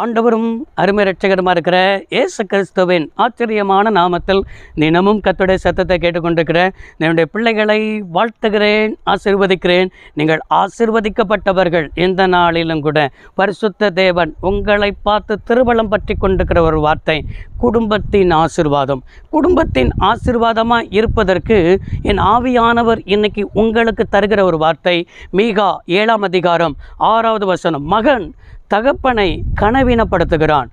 ஆண்டவரும் அருமை ரட்சகருமா இருக்கிற ஏசு கிறிஸ்துவின் ஆச்சரியமான நாமத்தில் தினமும் கத்துடைய சத்தத்தை கேட்டுக்கொண்டிருக்கிறேன் என்னுடைய பிள்ளைகளை வாழ்த்துகிறேன் ஆசிர்வதிக்கிறேன். நீங்கள் ஆசிர்வதிக்கப்பட்டவர்கள் எந்த நாளிலும் கூட பரிசுத்த தேவன் உங்களை பார்த்து திருவளம் பற்றி கொண்டிருக்கிற ஒரு வார்த்தை குடும்பத்தின் ஆசிர்வாதம். குடும்பத்தின் ஆசிர்வாதமாக இருப்பதற்கு என் ஆவியானவர் இன்னைக்கு உங்களுக்கு தருகிற ஒரு வார்த்தை மீகா ஏழாம் அதிகாரம் ஆறாவது வசனம். மகன் தகப்பனை கனவீனப்படுத்துகிறான்.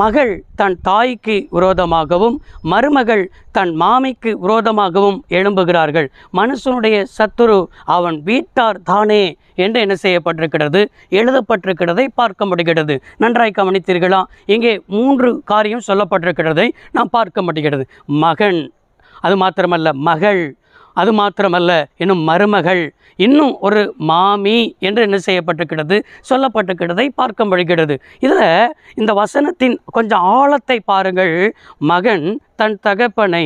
மகள் தன் தாய்க்கு விரோதமாகவும் மருமகள் தன் மாமிக்கு விரோதமாகவும் எழும்புகிறார்கள். மனுஷனுடைய சத்துரு அவன் வீட்டார் தானே என்று என்ன செய்யப்பட்டிருக்கிறது? எழுதப்பட்டிருக்கிறதை பார்க்க முடிகிறது. நன்றாய் கவனித்தீர்களா? இங்கே மூன்று காரியம் சொல்லப்பட்டிருக்கிறதை நாம் பார்க்க முடிகிறது. மகன் அது மாத்திரமல்ல மகள் அது மாத்திரமல்ல இன்னும் மருமகள் இன்னும் ஒரு மாமி என்று என்ன செய்யப்பட்டிருக்கிறது? சொல்லப்பட்டிருக்கிறதை பார்க்க முடிகிறது இதில் இந்த வசனத்தின் கொஞ்சம் ஆழத்தை பாருங்கள். மகன் தன் தகப்பனை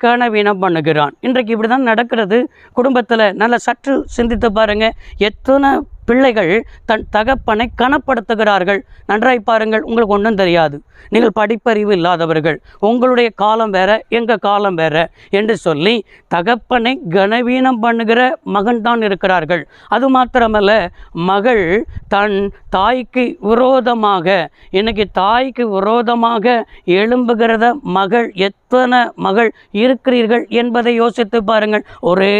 கனவீனம் பண்ணுகிறான். இன்றைக்கு இப்படி தான் நடக்கிறது. குடும்பத்தில் நல்ல சற்று சிந்தித்து பாருங்கள் எத்தனை பிள்ளைகள் தன் தகப்பனை கனப்படுத்துகிறார்கள். நன்றாய் பாருங்கள் உங்களுக்கு ஒன்றும் தெரியாது. நீங்கள் படிப்பறிவு இல்லாதவர்கள். உங்களுடைய காலம் வேற எங்கள் காலம் வேற என்று சொல்லி தகப்பனை கனவீனம் பண்ணுகிற மகன்தான் இருக்கிறார்கள். அது மாத்திரமல்ல மகள் தன் தாய்க்கு விரோதமாக இன்னைக்கு தாய்க்கு விரோதமாக எழும்புகிறத மகள் எத் எத்தனை மகள் இருக்கிறீர்கள் என்பதை யோசித்து பாருங்கள். ஒரே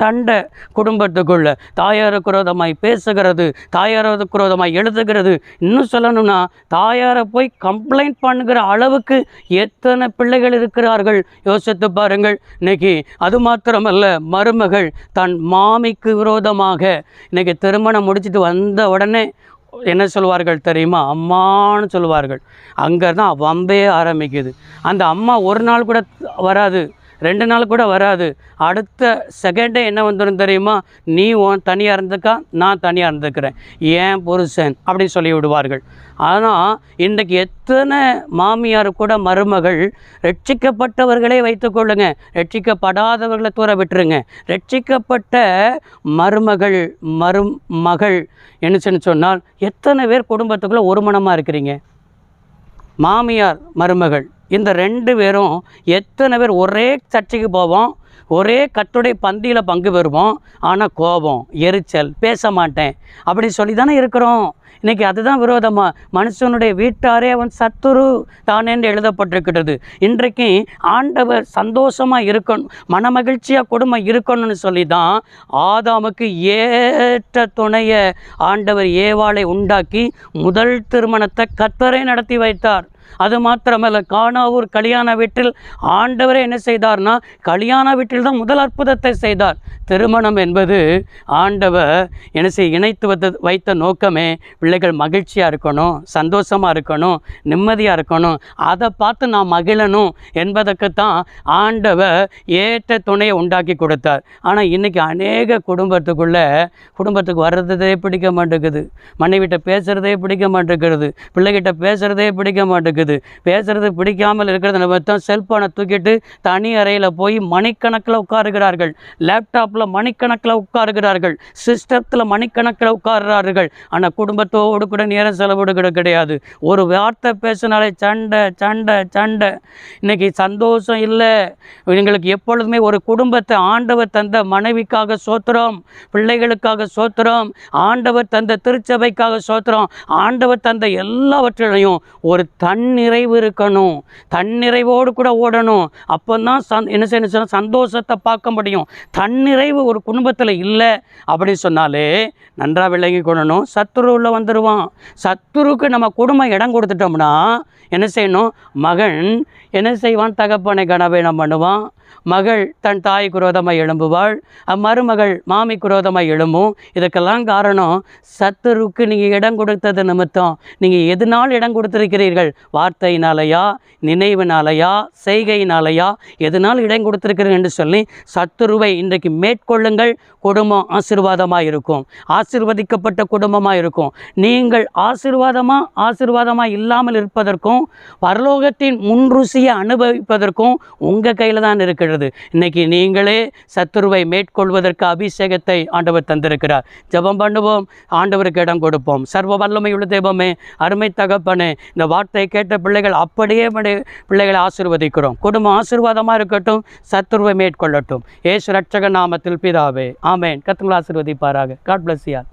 சண்டை குடும்பத்துக்குள்ள. தாயாருக்கு விரோதமாய் பேசுகிறது தாயாருக்கு விரோதமாய் எழுதுகிறது. இன்னும் சொல்லணும்னா தாயாரை போய் கம்ப்ளைண்ட் பண்ணுகிற அளவுக்கு எத்தனை பிள்ளைகள் இருக்கிறார்கள்? யோசித்து பாருங்கள். இன்னைக்கு அது மாத்திரமல்ல மருமகள் தன் மாமிக்கு விரோதமாக இன்னைக்கு திருமணம் முடிச்சுட்டு வந்த உடனே என்ன சொல்வார்கள் தெரியுமா? அம்மான்னு சொல்லுவார்கள் அங்கே தான் வம்பே ஆரம்பிக்குது. அந்த அம்மா ஒரு நாள் கூட வராது. ரெண்டு நாள் கூட வராது. அடுத்த செகண்டே என்ன வந்துடும் தெரியுமா? நீ உன் தனியாக இருந்துக்கா நான் தனியாக இருந்துக்கிறேன். ஏன் புருஷன்? அப்படின்னு சொல்லி விடுவார்கள். ஆனால் இன்றைக்கு எத்தனை மாமியார் கூட மருமகள் ரட்சிக்கப்பட்டவர்களே வைத்துக்கொள்ளுங்க ரட்சிக்கப்படாதவர்களை தூர விட்டுருங்க. ரட்சிக்கப்பட்ட மருமகள் மருமகள் மகள் என்ன சொன்னால் எத்தனை பேர் குடும்பத்துக்குள்ளே ஒரு மனமாக இருக்கிறீங்க? மாமியார் மருமகள். இந்த ரெண்டு பேரும் எத்தனை பேர் ஒரே சர்ச்சைக்கு போவோம் ஒரே கட்டுடைய பந்தியில் பங்கு பெறுவோம் ஆனால் கோபம் எரிச்சல் பேச மாட்டேன் அப்படி சொல்லி தானே இருக்கிறோம். இன்றைக்கி அதுதான் விரோதமாக மனுஷனுடைய வீட்டாரே அவன் சத்துரு தானே என்று எழுதப்பட்டிருக்கிறது. இன்றைக்கு ஆண்டவர் சந்தோஷமாக இருக்கணும் மனமகிழ்ச்சியாக குடும்பம் இருக்கணும்னு சொல்லி தான் ஆதாமுக்கு ஏற்ற துணையை ஆண்டவர் ஏவாளை உண்டாக்கி முதல் திருமணத்தை கத்தரை நடத்தி வைத்தார். அது மாத்திரமல்ல காணாவூர் கல்யாண வீட்டில் ஆண்டவரே என்ன செய்தார்னா கல்யாண வீட்டில் தான் முதல் அற்புதத்தை செய்தார். திருமணம் என்பது ஆண்டவர் என்ன செய்ய இணைத்து வைத்த வைத்த நோக்கமே. பிள்ளைகள் மகிழ்ச்சியாக இருக்கணும் சந்தோஷமாக இருக்கணும் நிம்மதியாக இருக்கணும். அதை பார்த்து நான் மகிழணும் என்பதற்குத்தான் ஆண்டவர் ஏற்ற துணையை உண்டாக்கி கொடுத்தார். ஆனால் இன்றைக்கி அநேக குடும்பத்துக்குள்ளே குடும்பத்துக்கு வர்றதே பிடிக்க மாட்டேங்குது. மனைவிட்ட பேசுகிறதே பிடிக்க மாட்டேங்கிறது பிள்ளைகிட்ட பேசுகிறதே பிடிக்க மாட்டேங்குது. இருக்குது. பேசுகிறது பிடிக்காமல் இருக்கிறத நிமித்தம் செல்ஃபோனை தூக்கிட்டு தனி அறையில் போய் மணிக்கணக்கில் உட்காருகிறார்கள். லேப்டாப்பில் மணிக்கணக்கில் உட்காருகிறார்கள். சிஸ்டத்தில் மணிக்கணக்கில் உட்காருகிறார்கள். ஆனால் குடும்பத்தோடு கூட நேரம் செலவிடுகிற கிடையாது. ஒரு வார்த்தை பேசினாலே சண்டை சண்டை சண்டை. இன்னைக்கு சந்தோஷம் இல்லை. எங்களுக்கு எப்பொழுதுமே ஒரு குடும்பத்தை ஆண்டவர் தந்த மனைவிக்காக சோத்திரம் பிள்ளைகளுக்காக சோத்திரம் ஆண்டவர் தந்த திருச்சபைக்காக சோத்திரம் ஆண்டவர் தந்த எல்லாவற்றிலையும் ஒரு தன்னிறைவு இருக்கணும். தன்னிறைவோடு கூட ஓடணும். அப்போ தான் சந் என்ன செய்யணும் சந்தோஷத்தை பார்க்க முடியும். தன்னிறைவு ஒரு குடும்பத்தில் இல்லை அப்படின்னு சொன்னாலே நன்றாக விளங்கி கொள்ளணும். சத்துரு உள்ளே வந்துடுவான் சத்துருக்கு நம்ம குடும்பம் இடம் கொடுத்துட்டோம்னா என்ன செய்யணும்? மகன் என்ன செய்வான்? தகப்பனை கனவீனம் பண்ணுவான். மகள் தன் தாய் குரோதமாக எழும்புவாள். மருமகள் மாமி குரோதமாக எழும்பும் இதுக்கெல்லாம் காரணம் சத்துருக்கு நீங்கள் இடம் கொடுத்தது நிமித்தம். நீங்கள் எதனால் இடம் கொடுத்திருக்கிறீர்கள்? வார்த்தையினாலையா நினைவினாலையா செய்கையினாலையா எதனால் இடம் கொடுத்திருக்கிறேன் என்று சொல்லி சத்துருவை இன்றைக்கு மேற்கொள்ளுங்கள். குடும்பம் ஆசீர்வாதமாக இருக்கும். ஆசீர்வதிக்கப்பட்ட குடும்பமாக இருக்கும். நீங்கள் ஆசீர்வாதமாக ஆசீர்வாதமாக இல்லாமல் இருப்பதற்கும் பரலோகத்தின் முன்ருசியை அனுபவிப்பதற்கும் உங்கள் கையில் தான் இருக்கிறது இன்னைக்கு நீங்களே சத்துருவை மேற்கொள்வதற்கு அபிஷேகத்தை ஆண்டவர் தந்திருக்கிறார். ஜெபம் பண்ணுவோம் ஆண்டவருக்கு இடம் கொடுப்போம். சர்வ வல்லமையுள்ள தெய்வமே அருமை தகப்பனே இந்த வார்த்தையை கேட்ட பிள்ளைகள் அப்படியே பிள்ளைகளை ஆசீர்வதிக்கிறோம். குடும்பம் ஆசீர்வாதமாக இருக்கட்டும் சத்துருவை மேற்கொள்ளட்டும். ஏசு ரட்சக நாமத்தில் பிதாவே. ஆமேன். கத்துங்களை ஆசீர்வதிப்பாராக. காட் பிளஸ் யார்